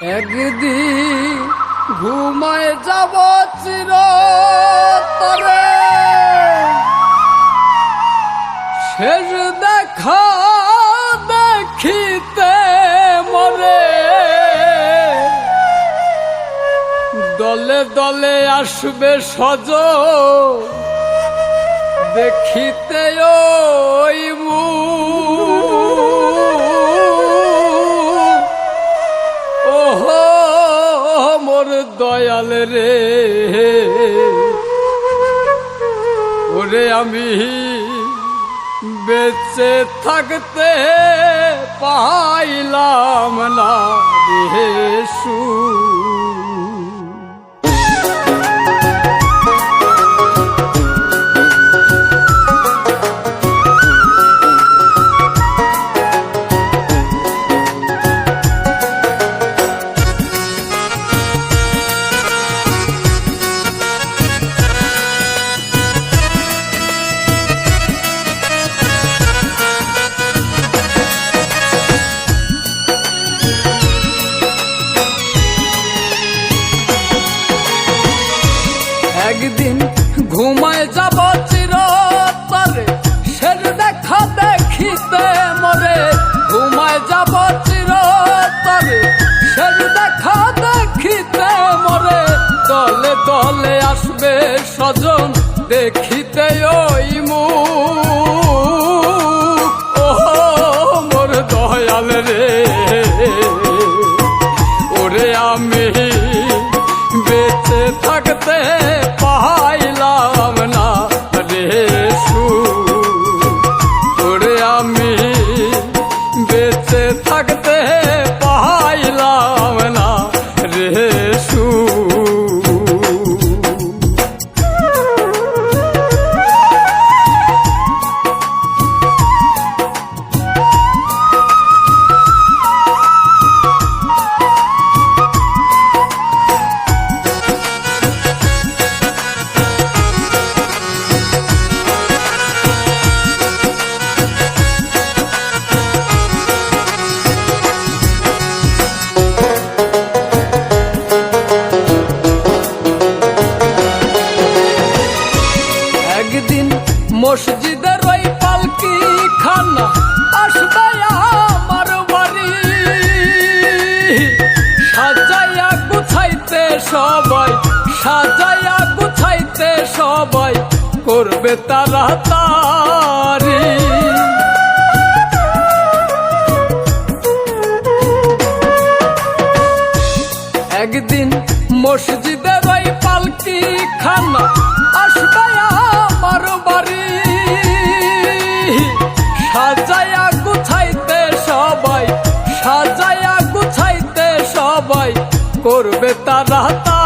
একদিন ঘুমায় যাব চির তরে শেষ দেখা দেখিতে মরে। দলে দলে আসবে সজ। দেখিতে ওই মুখ মোর দয়াল রে। ওরে আমি বেঁচে থাকতে পাইলাম না রে। ওরে আমি বেঁচে থাকতে মসজিদের ওই পালকি খানা আসবে আমার সাজাইয়া গুছাইতে সবাই, সাজাইয়া গুছাইতে সবাই করবে তারা তারি একদিন মসজিদের ওই পালকি খানা আসবে সবাই করবে তারা তা